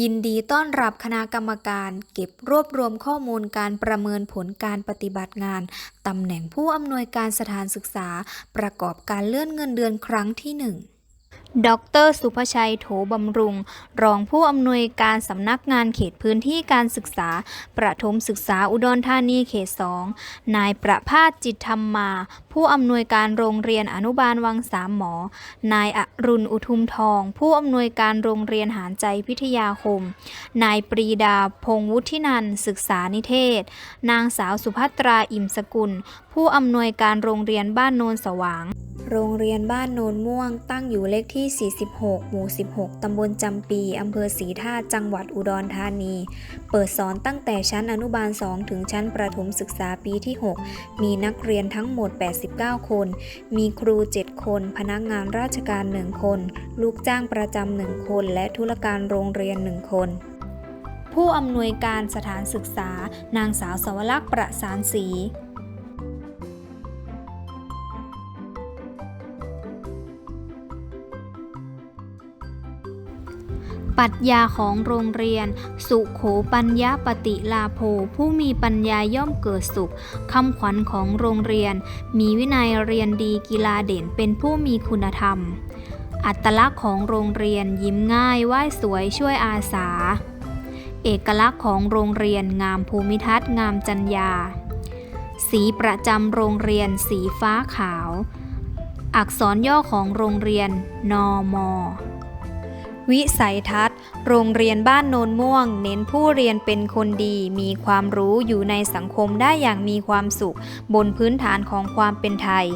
ยินดีต้อนรับคณะกรรมการ เก็บรวบรวมข้อมูลการประเมินผลการปฏิบัติงานตำแหน่งผู้อำนวยการสถานศึกษา ประกอบการเลื่อนเงินเดือนครั้งที่หนึ่ง ดร สุภชัย โถบำรุง รองผู้อำนวยการสำนักงานเขตพื้นที่การศึกษา ประถมศึกษาอุดรธานีเขตสองนายประภาสจิตธรรมมา ผู้อำนวยการโรงเรียนอนุบาลวังสามหมอ นายอรุณอุทุมทอง ผู้อำนวยการโรงเรียนหารใจพิทยาคม นายปรีดาพงวุฒินันศึกษานิเทศ นางสาวสุภัตรา อิ่มสกุล ผู้อำนวยการโรงเรียนบ้านโนนสว่าง โรงเรียนบ้านโนนม่วงตั้งอยู่เลขที่ 46 หมู่ 16 ตำบลจำปี อำเภอศรีธาตุจังหวัดอุดรธานี เปิดสอนตั้งแต่ชั้นอนุบาล 2 ถึงชั้นประถมศึกษาปีที่ 6 มีนักเรียนทั้งหมด 89 คน มีครู 7 คน พนักงานราชการ 1 คน ลูกจ้างประจำ 1 คน และธุรการโรงเรียน 1 คนผู้อำนวยการสถานศึกษา นางสาวสวรักษ์ประสานศรี ปรัชญาของโรงเรียน สุโขปัญญาปฏิลาโภ ผู้มีปัญญาย่อมเกิดสุขคำขวัญของโรงเรียน มีวินัยเรียนดีกีฬาเด่นเป็นผู้มีคุณธรรม อัตลักษณ์ของโรงเรียนยิ้มง่ายไหว้สวยช่วยอาสา เอกลักษณ์ของโรงเรียนงามภูมิทัศน์งามจัญญา สีประจำโรงเรียนสีฟ้าขาว อักษรย่อของโรงเรียน นอมอ วิสัยทัศน์ โรงเรียนบ้านโนนม่วง เน้นผู้เรียนเป็นคนดี มีความรู้อยู่ในสังคมได้อย่างมีความสุข บนพื้นฐานของความเป็นไทย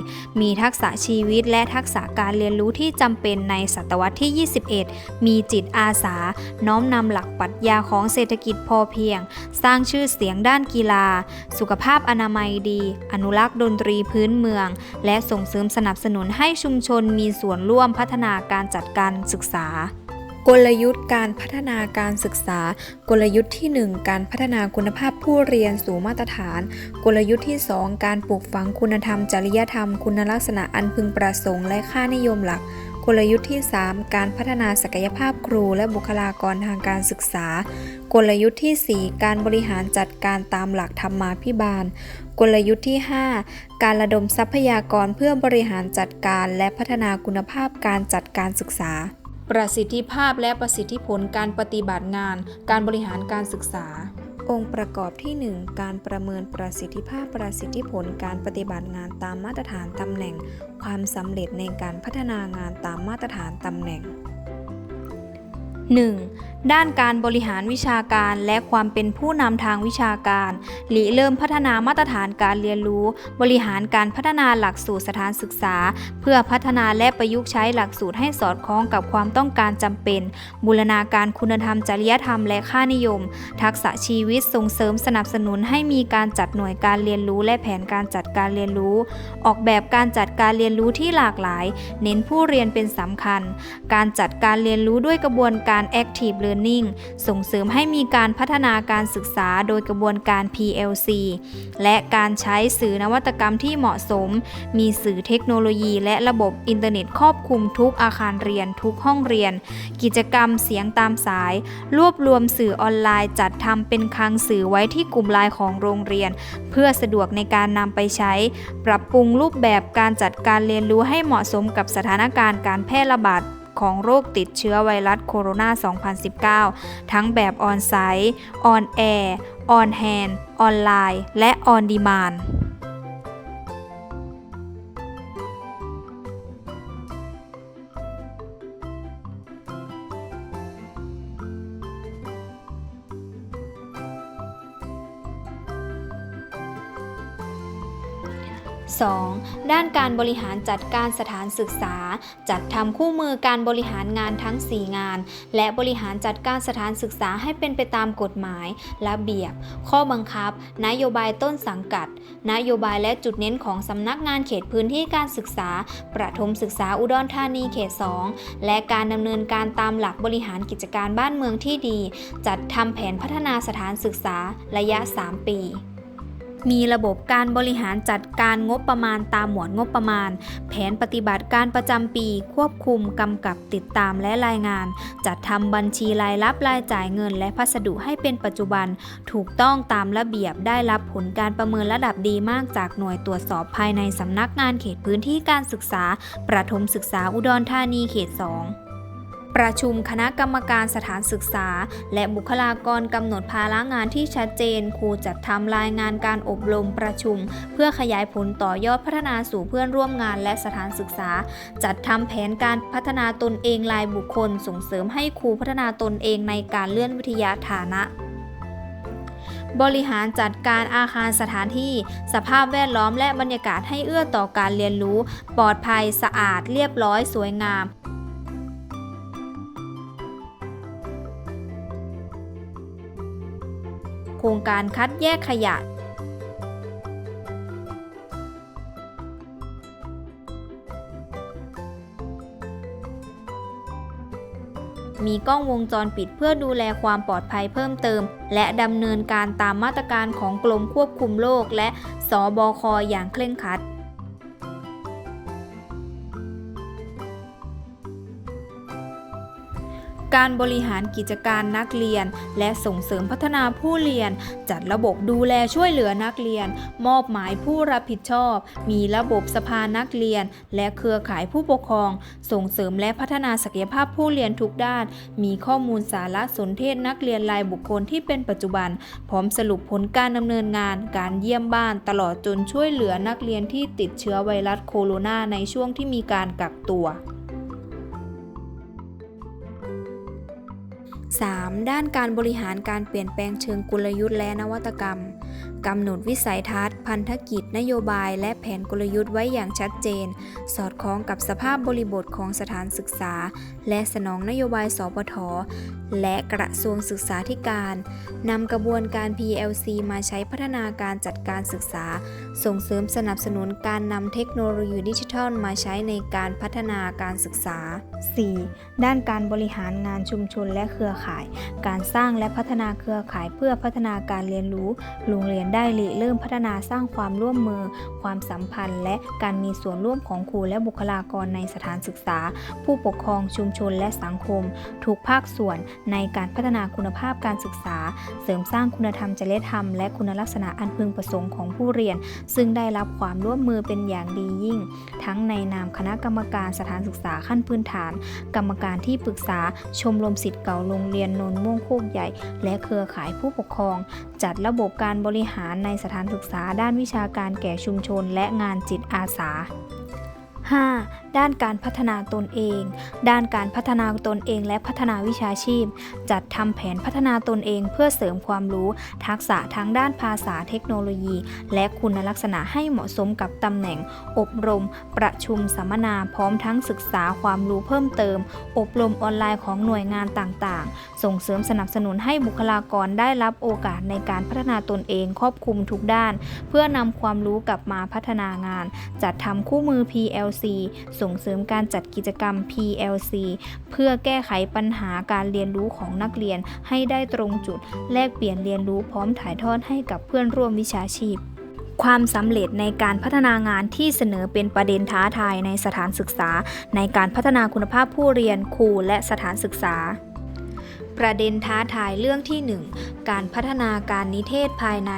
มีทักษะชีวิตและทักษะการเรียนรู้ที่จำเป็นในศตวรรษที่ 21 มีจิตอาสา น้อมนำหลักปรัชญาของเศรษฐกิจพอเพียง สร้างชื่อเสียงด้านกีฬา สุขภาพอนามัยดี อนุรักษ์ดนตรีพื้นเมือง และส่งเสริมสนับสนุนให้ชุมชนมีส่วนร่วมพัฒนาการจัดการศึกษา กลยุทธ์การพัฒนาการศึกษา กลยุทธ์ที่ 1 การพัฒนาคุณภาพผู้เรียนสู่มาตรฐาน กลยุทธ์ที่ 2 การปลูกฝังคุณธรรม จริยธรรม คุณลักษณะอันพึงประสงค์และค่านิยมหลัก กลยุทธ์ที่ 3 การพัฒนาศักยภาพครูและบุคลากรทางการศึกษา กลยุทธ์ที่ 4 การบริหารจัดการตามหลักธรรมาภิบาล กลยุทธ์ที่ 5 การระดมทรัพยากรเพื่อบริหารจัดการและพัฒนาคุณภาพการจัดการศึกษา ประสิทธิภาพและประสิทธิผลการปฏิบัติงาน การบริหารการศึกษา องค์ประกอบที่ 1 การประเมินประสิทธิภาพประสิทธิผลการปฏิบัติงานตามมาตรฐานตำแหน่ง ความสำเร็จในการพัฒนางานตามมาตรฐานตำแหน่ง 1. ด้านการบริหารวิชาการและความเป็นผู้นำทางวิชาการหลีเริ่มพัฒนามาตรฐานการเรียนรู้ บริหารการพัฒนาหลักสูตรสถานศึกษา เพื่อพัฒนาและประยุกต์ใช้หลักสูตรให้สอดคล้องกับความต้องการจำเป็น บูรณาการคุณธรรมจริยธรรมและค่านิยม ทักษะชีวิตส่งเสริมสนับสนุนให้มีการจัดหน่วยการเรียนรู้ และแผนการจัดการเรียนรู้ ออกแบบการจัดการเรียนรู้ที่หลากหลาย เน้นผู้เรียนเป็นสำคัญ การจัดการเรียนรู้ด้วยกระบวนการการ Active Learning ส่งเสริมให้มีการพัฒนาการศึกษาโดยกระบวนการ PLC และการใช้สื่อนวัตกรรมที่เหมาะสม มีสื่อเทคโนโลยี และระบบอินเทอร์เน็ตครอบคลุมทุกอาคารเรียนทุกห้องเรียน กิจกรรมเสียงตามสาย รวบรวมสื่อออนไลน์ จัดทำเป็นคลังสื่อไว้ที่กลุ่มไลน์ของโรงเรียน เพื่อสะดวกในการนำไปใช้ ปรับปรุงรูปแบบการจัดการเรียนรู้ให้เหมาะสมกับสถานการณ์การแพร่ระบาด ของโรคติดเชื้อไวรัสโคโรนา 2019 ทั้งแบบออนไซต์ ออนแอร์ ออนแฮนด์ ออนไลน์ และออนดีมาน 2. ด้านการบริหารจัดการสถานศึกษา จัดทำคู่มือการบริหารงานทั้ง 4 งาน และบริหารจัดการสถานศึกษาให้เป็นไปตามกฎหมาย ระเบียบ ข้อบังคับ นโยบายต้นสังกัด นโยบายและจุดเน้นของสำนักงานเขตพื้นที่การศึกษา ประถมศึกษาอุดรธานีเขต 2 และการดำเนินการตามหลักบริหารกิจการบ้านเมืองที่ดี จัดทำแผนพัฒนาสถานศึกษาระยะ 3 ปี มีระบบการบริหารจัดการงบประมาณตามหมวดงบประมาณ แผนปฏิบัติการประจำปี ควบคุมกำกับติดตามและรายงาน จัดทำบัญชีรายรับรายจ่ายเงิน และพัสดุให้เป็นปัจจุบัน ถูกต้องตามระเบียบได้รับผลการประเมินระดับดีมากจากหน่วยตรวจสอบภายในสำนักงานเขตพื้นที่การศึกษา ประถมศึกษาอุดรธานีเขต 2 ประชุมคณะกรรมการสถานศึกษา และบุคลากรกำหนดภาระงานที่ชัดเจน ครูจัดทำรายงานการอบรมประชุม เพื่อขยายผลต่อยอดพัฒนาสู่เพื่อนร่วมงานและสถานศึกษา จัดทำแผนการพัฒนาตนเองรายบุคคล ส่งเสริมให้ครูพัฒนาตนเองในการเลื่อนวิทยาฐานะบริหารจัดการอาคารสถานที่ สภาพแวดล้อมและบรรยากาศให้เอื้อต่อการเรียนรู้ ปลอดภัยสะอาดเรียบร้อยสวยงาม รงการคัดแยกขยะมีกล้องวงจรปิดเพื่อดูแลความปลอดภัยเพิ่มเติม และดำเนินการตามมาตรการของกรมควบคุมโรคและสบคอย่างเคร่งครัด การบริหารกิจการนักเรียน และส่งเสริมพัฒนาผู้เรียน จัดระบบดูแลช่วยเหลือนักเรียน มอบหมายผู้รับผิดชอบ มีระบบสภานักเรียน และเครือข่ายผู้ปกครอง ส่งเสริมและพัฒนาศักยภาพผู้เรียนทุกด้าน มีข้อมูลสารสนเทศนักเรียนรายบุคคลที่เป็นปัจจุบัน พร้อมสรุปผลการดำเนินงาน การเยี่ยมบ้านตลอดจนช่วยเหลือนักเรียนที่ติดเชื้อไวรัสโคโรนาในช่วงที่มีการกักตัว 3. ด้านการบริหารการเปลี่ยนแปลงเชิงกลยุทธ์และนวัตกรรมกำหนดวิสัยทัศน์ พันธกิจ นโยบาย และแผนกลยุทธ์ไว้อย่างชัดเจน สอดคล้องกับสภาพบริบทของสถานศึกษา และสนองนโยบายสปท และกระทรวงศึกษาธิการนำกระบวนการ PLC มาใช้พัฒนาการจัดการศึกษา ส่งเสริมสนับสนุนการนำเทคโนโลยีดิจิทัลมาใช้ในการพัฒนาการศึกษา 4. ด้านการบริหารงานชุมชนและเครือข่าย การสร้างและพัฒนาเครือข่ายเพื่อพัฒนาการเรียนรู้ โรงเรียนได้ริเริ่มพัฒนาสร้างความร่วมมือ ความสัมพันธ์ และการมีส่วนร่วมของครูและบุคลากรในสถานศึกษา ผู้ปกครองชุมชนและสังคม ทุกภาคส่วนในการพัฒนาคุณภาพการศึกษา เสริมสร้างคุณธรรมจริยธรรม และคุณลักษณะอันพึงประสงค์ของผู้เรียน ซึ่งได้รับความร่วมมือเป็นอย่างดียิ่ง ทั้งในนามคณะกรรมการสถานศึกษาขั้นพื้นฐานกรรมการที่ปรึกษาชมรมสิทธิ์เก่าโรงเรียนนนม่วงโคกใหญ่ และเครือข่ายผู้ปกครอง จัดระบบการบริหารในสถานศึกษาด้านวิชาการแก่ชุมชนและงานจิตอาสา 5. ด้านการพัฒนาตนเอง ด้านการพัฒนาตนเองและพัฒนาวิชาชีพ จัดทำแผนพัฒนาตนเองเพื่อเสริมความรู้ ทักษะทั้งด้านภาษาเทคโนโลยี และคุณลักษณะให้เหมาะสมกับตำแหน่ง อบรม ประชุมสัมมนาพร้อมทั้งศึกษาความรู้เพิ่มเติม อบรมออนไลน์ของหน่วยงานต่างๆ ส่งเสริมสนับสนุนให้บุคลากรได้รับโอกาสในการพัฒนาตนเองครอบคลุมทุกด้าน เพื่อนำความรู้กลับมาพัฒนางาน จัดทำคู่มือ PL PLC ส่งเสริมการจัดกิจกรรม PLC เพื่อแก้ไขปัญหาการเรียนรู้ของนักเรียนให้ได้ตรงจุด แลกเปลี่ยนเรียนรู้พร้อมถ่ายทอดให้กับเพื่อนร่วมวิชาชีพความสำเร็จในการพัฒนางานที่เสนอเป็นประเด็นท้าทายในสถานศึกษา ในการพัฒนาคุณภาพผู้เรียนครูและสถานศึกษา ประเด็นท้าทายเรื่องที่ 1 การพัฒนาการนิเทศภายใน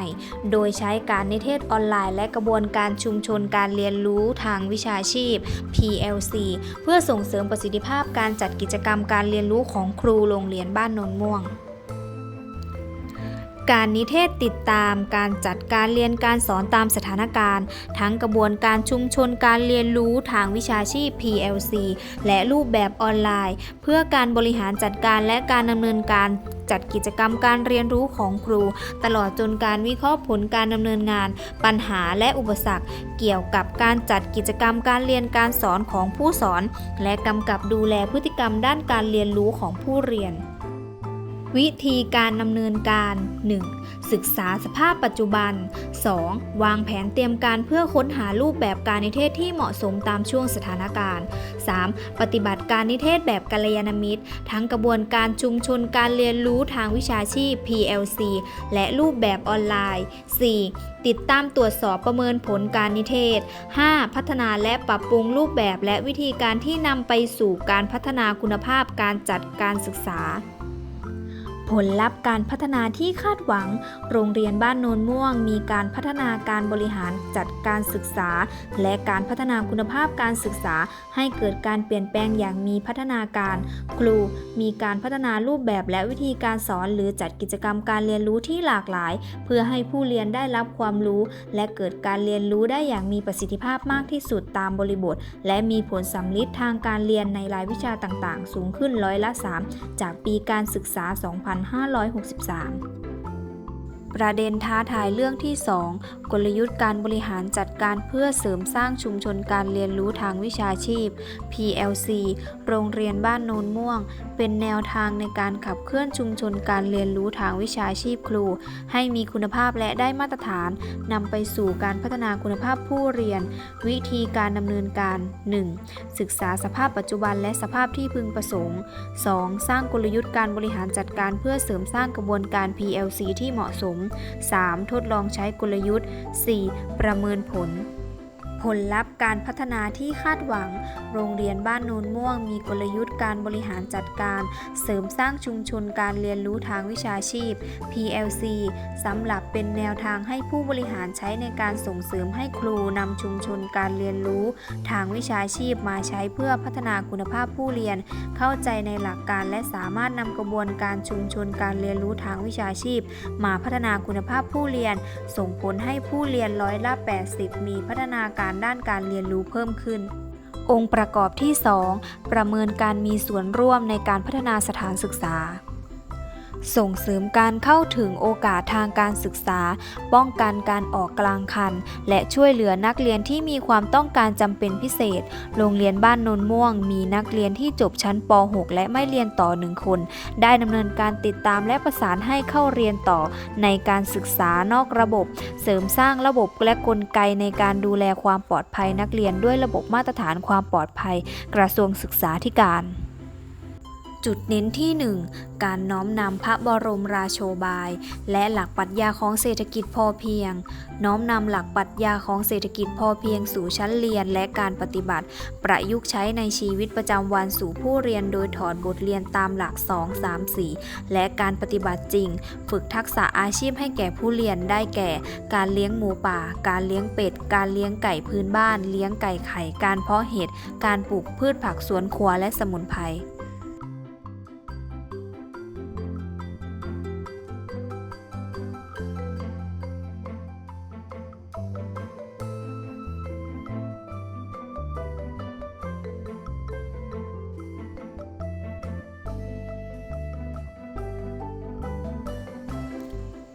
โดยใช้การนิเทศออนไลน์ และกระบวนการชุมชนการเรียนรู้ทางวิชาชีพ PLC เพื่อส่งเสริมประสิทธิภาพการจัดกิจกรรมการเรียนรู้ของครูโรงเรียนบ้านนนม่วง การนิเทศติดตาม การจัดการเรียนการสอนตามสถานการณ์ ทั้งกระบวนการชุมชนการเรียนรู้ทางวิชาชีพ PLC และรูปแบบออนไลน์ เพื่อการบริหารจัดการและการดำเนินการจัดกิจกรรมการเรียนรู้ของครู ตลอดจนการวิเคราะห์ผลการดำเนินงาน ปัญหาและอุปสรรค เกี่ยวกับการจัดกิจกรรมการเรียนการสอนของผู้สอน และกำกับดูแลพฤติกรรมด้านการเรียนรู้ของผู้เรียน วิธีการดำเนินการ 1. ศึกษาสภาพปัจจุบัน 2. วางแผนเตรียมการเพื่อค้นหารูปแบบการนิเทศที่เหมาะสมตามช่วงสถานการณ์ 3. ปฏิบัติการนิเทศแบบกัลยาณมิตร ทั้งกระบวนการชุมชนการเรียนรู้ทางวิชาชีพ PLC และรูปแบบออนไลน์ 4. ติดตามตรวจสอบประเมินผลการนิเทศ 5. พัฒนาและปรับปรุงรูปแบบและวิธีการที่นำไปสู่การพัฒนาคุณภาพการจัดการศึกษา ผลลัพธ์การพัฒนาที่คาดหวัง โรงเรียนบ้านโนนม่วง มีการพัฒนาการบริหารจัดการศึกษา และการพัฒนาคุณภาพการศึกษา ให้เกิดการเปลี่ยนแปลงอย่างมีพัฒนาการ ครูมีการพัฒนารูปแบบและวิธีการสอน หรือจัดกิจกรรมการเรียนรู้ที่หลากหลาย เพื่อให้ผู้เรียนได้รับความรู้ และเกิดการเรียนรู้ได้อย่างมีประสิทธิภาพมากที่สุดตามบริบท และมีผลสำลิดทางการเรียนในรายวิชาต่าง ๆ สูงขึ้นร้อยละ 3 จากปีการศึกษา 20 2563 ประเด็นท้าทายเรื่องที่ 2 กลยุทธ์การบริหารจัดการเพื่อเสริมสร้างชุมชนการเรียนรู้ทางวิชาชีพ PLC โรงเรียนบ้านโนนม่วง เป็นแนวทางในการขับเคลื่อนชุมชนการเรียนรู้ทางวิชาชีพครู ให้มีคุณภาพและได้มาตรฐานนำไปสู่การพัฒนาคุณภาพผู้เรียน วิธีการดำเนินการ 1. ศึกษาสภาพปัจจุบันและสภาพที่พึงประสงค์ 2. สร้างกลยุทธ์การบริหารจัดการเพื่อเสริมสร้างกระบวนการ PLC ที่เหมาะสม 3. ทดลองใช้กลยุทธ์ 4. ประเมินผล ผลลัพธ์การพัฒนาที่คาดหวัง โรงเรียนบ้านโนนม่วง มีกลยุทธ์การบริหารจัดการ เสริมสร้างชุมชนการเรียนรู้ทางวิชาชีพ PLC สำหรับเป็นแนวทางให้ผู้บริหารใช้ในการส่งเสริมให้ครูนำชุมชนการเรียนรู้ ทางวิชาชีพมาใช้เพื่อพัฒนาคุณภาพผู้เรียน เข้าใจในหลักการและสามารถนำกระบวนการชุมชนการเรียนรู้ทางวิชาชีพ มาพัฒนาคุณภาพผู้เรียน ส่งผลให้ผู้เรียนร้อยละ 80 มีพัฒนาการการด้านการเรียนรู้เพิ่มขึ้น องค์ประกอบที่ 2 ประเมินการมีส่วนร่วมในการพัฒนาสถานศึกษา ส่งเสริมการเข้าถึงโอกาสทางการศึกษา ป้องกันการออกกลางคัน และช่วยเหลือนักเรียนที่มีความต้องการจำเป็นพิเศษ โรงเรียนบ้านนนม่วง มีนักเรียนที่จบชั้นป .6 และไม่เรียนต่อหนึ่งคน ได้ดำเนินการติดตามและประสานให้เข้าเรียนต่อในการศึกษานอกระบบ เสริมสร้างระบบและกลไกในการดูแลความปลอดภัยนักเรียนด้วยระบบมาตรฐานความปลอดภัย กระทรวงศึกษาธิการ จุดเน้นที่ 1 การน้อมนำพระบรมราโชบาย และหลักปรัชญาของเศรษฐกิจพอเพียง น้อมนำหลักปรัชญาของเศรษฐกิจพอเพียงสู่ชั้นเรียนและการปฏิบัติ ประยุกต์ใช้ในชีวิตประจำวันสู่ผู้เรียนโดยถอดบทเรียนตามหลัก 2 3 4 และการปฏิบัติจริง ฝึกทักษะอาชีพให้แก่ผู้เรียนได้แก่ การเลี้ยงหมูป่า การเลี้ยงเป็ด การเลี้ยงไก่พื้นบ้าน เลี้ยงไก่ไข่ การเพาะเห็ด การปลูกพืชผักสวนครัวและสมุนไพร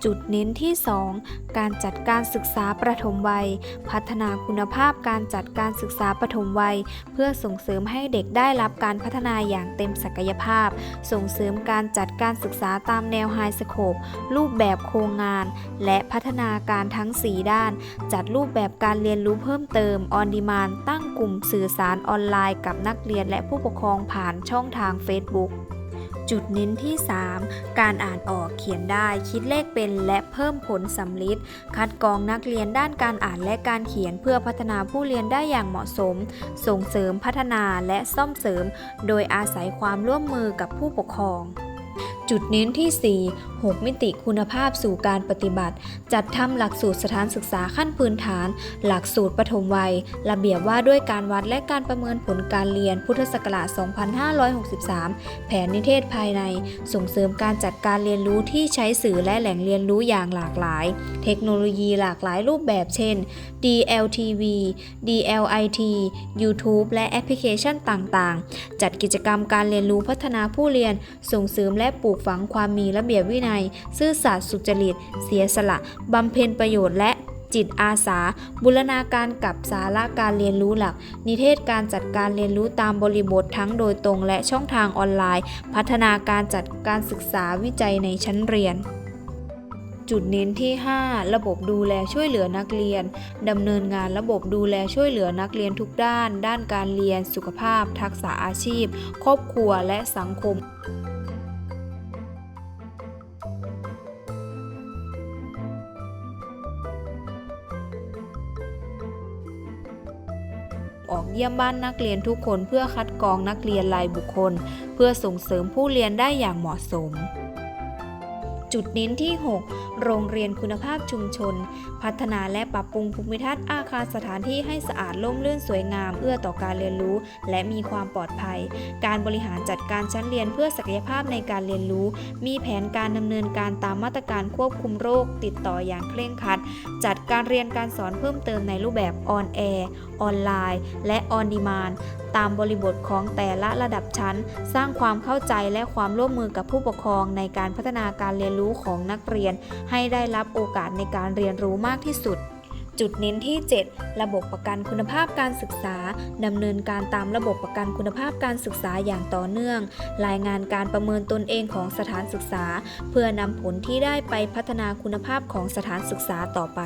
จุดเน้นที่ 2 การจัดการศึกษาประถมวัย พัฒนาคุณภาพการจัดการศึกษาประถมวัย เพื่อส่งเสริมให้เด็กได้รับการพัฒนาอย่างเต็มศักยภาพ ส่งเสริมการจัดการศึกษาตามแนวไฮสโคปรูปแบบโครงงาน และพัฒนาการทั้ง 4 ด้าน จัดรูปแบบการเรียนรู้เพิ่มเติมออนดีมานตั้งกลุ่มสื่อสารออนไลน์กับนักเรียนและผู้ปกครองผ่านช่องทาง Facebook จุดเน้นที่ 3 การอ่านออกเขียนได้คิดเลขเป็นและเพิ่มผลสำลิดคัดกรองนักเรียนด้านการอ่านและการเขียนเพื่อพัฒนาผู้เรียนได้อย่างเหมาะสม ส่งเสริมพัฒนาและซ่อมเสริม โดยอาศัยความร่วมมือกับผู้ปกครอง จุดเน้นที่ 4 6 มิติคุณภาพสู่การปฏิบัติ จัดทำหลักสูตรสถานศึกษาขั้นพื้นฐาน หลักสูตรปฐมวัย ระเบียบว่าด้วยการวัดและการประเมินผลการเรียนพุทธศักราช 2563 แผนนิเทศภายใน ส่งเสริมการจัดการเรียนรู้ที่ใช้สื่อและแหล่งเรียนรู้อย่างหลากหลาย เทคโนโลยีหลากหลายรูปแบบเช่น DLTV DLIT YouTube และแอปพลิเคชันต่างๆ จัดกิจกรรมการเรียนรู้พัฒนาผู้เรียน ส่งเสริมและปลูกฝังความมีระเบียบวินัย ซื่อสัตย์สุจริต เสียสละ บำเพ็ญประโยชน์และจิตอาสา บูรณาการกับสาระการเรียนรู้หลัก นิเทศการจัดการเรียนรู้ตามบริบททั้งโดยตรงและช่องทางออนไลน์ พัฒนาการจัดการศึกษาวิจัยในชั้นเรียนจุดเน้นที่ 5 ระบบดูแลช่วยเหลือนักเรียนดำเนินงานระบบดูแลช่วยเหลือนักเรียนทุกด้าน ด้านการเรียน สุขภาพ ทักษะอาชีพ ครอบครัวและสังคม เยี่ยมบ้านนักเรียนทุกคนเพื่อคัดกรองนักเรียนรายบุคคล เพื่อส่งเสริมผู้เรียนได้อย่างเหมาะสม จุดเน้นที่ 6 โรงเรียนคุณภาพชุมชน พัฒนาและปรับปรุงภูมิทัศน์อาคารสถานที่ให้สะอาดร่มรื่นสวยงามเอื้อต่อการเรียนรู้ และมีความปลอดภัย การบริหารจัดการชั้นเรียนเพื่อศักยภาพในการเรียนรู้ มีแผนการดำเนินการตามมาตรการควบคุมโรค ติดต่ออย่างเคร่งครัด จัดการเรียนการสอนเพิ่มเติมในรูปแบบออนแอร์ออนไลน์ และออนดีมาน ตามบริบทของแต่ละระดับชั้น สร้างความเข้าใจและความร่วมมือกับผู้ปกครองในการพัฒนาการเรียนรู้ของนักเรียน ให้ได้รับโอกาสในการเรียนรู้มากที่สุดจุดเน้นที่ 7 ระบบประกันคุณภาพการศึกษา ดำเนินการตามระบบประกันคุณภาพการศึกษาอย่างต่อเนื่อง รายงานการประเมินตนเองของสถานศึกษา เพื่อนำผลที่ได้ไปพัฒนาคุณภาพของสถานศึกษาต่อไป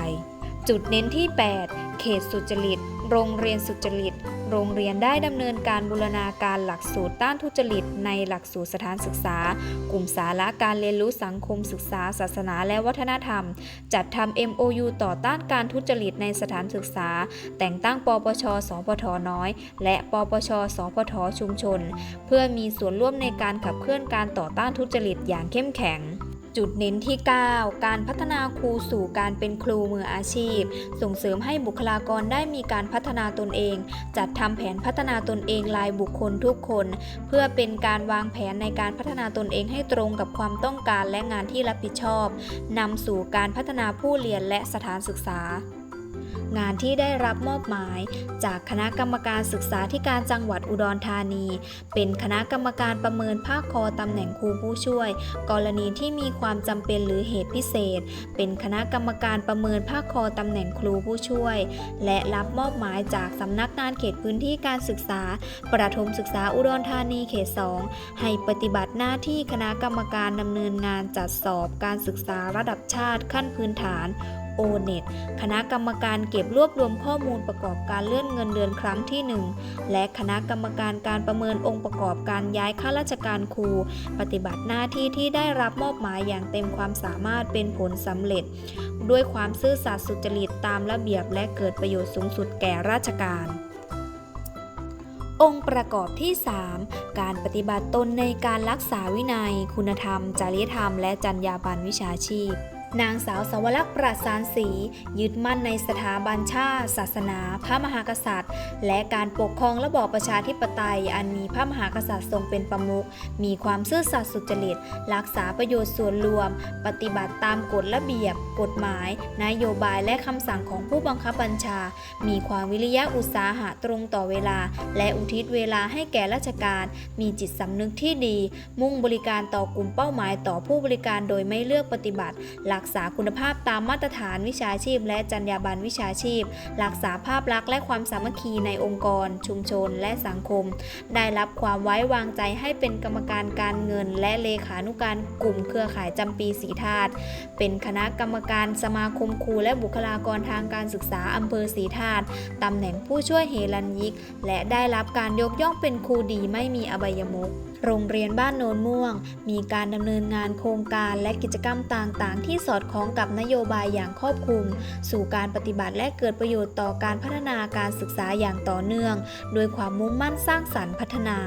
จุดเน้นที่ 8 เขตสุจริต โรงเรียนสุจริต โรงเรียนได้ดำเนินการบูรณาการหลักสูตรต้านทุจริต ในหลักสูตรสถานศึกษา กลุ่มสาระการเรียนรู้สังคมศึกษา ศาสนาและวัฒนธรรม จัดทำ MOU ต่อต้านการทุจริตในสถานศึกษา แต่งตั้งปปชสพทน้อย และปปชสพทชุมชน เพื่อมีส่วนร่วมในการขับเคลื่อนการต่อต้านทุจริตอย่างเข้มแข็ง จุดเน้นที่ 9 การพัฒนาครูสู่การเป็นครูมืออาชีพ ส่งเสริมให้บุคลากรได้มีการพัฒนาตนเอง จัดทำแผนพัฒนาตนเองรายบุคคลทุกคน เพื่อเป็นการวางแผนในการพัฒนาตนเองให้ตรงกับความต้องการและงานที่รับผิดชอบนำสู่การพัฒนาผู้เรียนและสถานศึกษา งานที่ได้รับมอบหมาย จากคณะกรรมการศึกษาธิการจังหวัดอุดรธานี เป็นคณะกรรมการประเมินภาคคอตำแหน่งครูผู้ช่วย กรณีที่มีความจำเป็นหรือเหตุพิเศษ เป็นคณะกรรมการประเมินภาคคอตำแหน่งครูผู้ช่วย และรับมอบหมายจากสำนักงานเขตพื้นที่การศึกษา ประถมศึกษาอุดรธานีเขต 2 ให้ปฏิบัติหน้าที่คณะกรรมการดำเนินงานจัดสอบการศึกษาระดับชาติขั้นพื้นฐาน โอเน็ตคณะกรรมการเก็บรวบรวมข้อมูลประกอบการเลื่อนเงินเดือนครั้งที่ 1 และคณะกรรมการการประเมินองค์ประกอบการย้ายข้าราชการครู ปฏิบัติหน้าที่ที่ได้รับมอบหมายอย่างเต็มความสามารถเป็นผลสำเร็จ ด้วยความซื่อสัตย์สุจริตตามระเบียบและเกิดประโยชน์สูงสุดแก่ราชการองค์ประกอบที่ 3 การปฏิบัติตนในการรักษาวินัย คุณธรรม จริยธรรม และจรรยาบรรณวิชาชีพ นางสาวสวรักษ์ประสานศรียึดมั่นในสถาบันชาติ ศาสนา พระมหากษัตริย์ และการปกครองระบอบประชาธิปไตย อันมีพระมหากษัตริย์ทรงเป็นประมุขมีความซื่อสัตย์สุจริต รักษาประโยชน์ส่วนรวม ปฏิบัติตามกฎระเบียบ กฎหมาย นโยบายและคำสั่งของผู้บังคับบัญชา มีความวิริยะอุตสาหะตรงต่อเวลา และอุทิศเวลาให้แก่ราชการ มีจิตสำนึกที่ดี มุ่งบริการต่อกลุ่มเป้าหมายต่อผู้บริการโดยไม่เลือกปฏิบัติรักษาคุณภาพตามมาตรฐานวิชาชีพ และจรรยาบรรณวิชาชีพ รักษาภาพลักษณ์และความสามัคคีในองค์กร ชุมชน และสังคม ได้รับความไว้วางใจให้เป็นกรรมการการเงิน และเลขานุการกลุ่มเครือข่ายจำปีสีธาตุเป็นคณะกรรมการสมาคมครูและบุคลากรทางการศึกษาอำเภอสีธาตุตำแหน่งผู้ช่วยเฮรัญยิก และได้รับการยกย่องเป็นครูดีไม่มีอบายมุข โรงเรียนบ้านโนนม่วง มีการดำเนินงานโครงการและกิจกรรมต่างๆ ที่สอดคล้องกับนโยบายอย่างครอบคลุม สู่การปฏิบัติและเกิดประโยชน์ต่อการพัฒนาการศึกษาอย่างต่อเนื่อง โดยความมุ่งมั่นสร้างสรรค์พัฒนา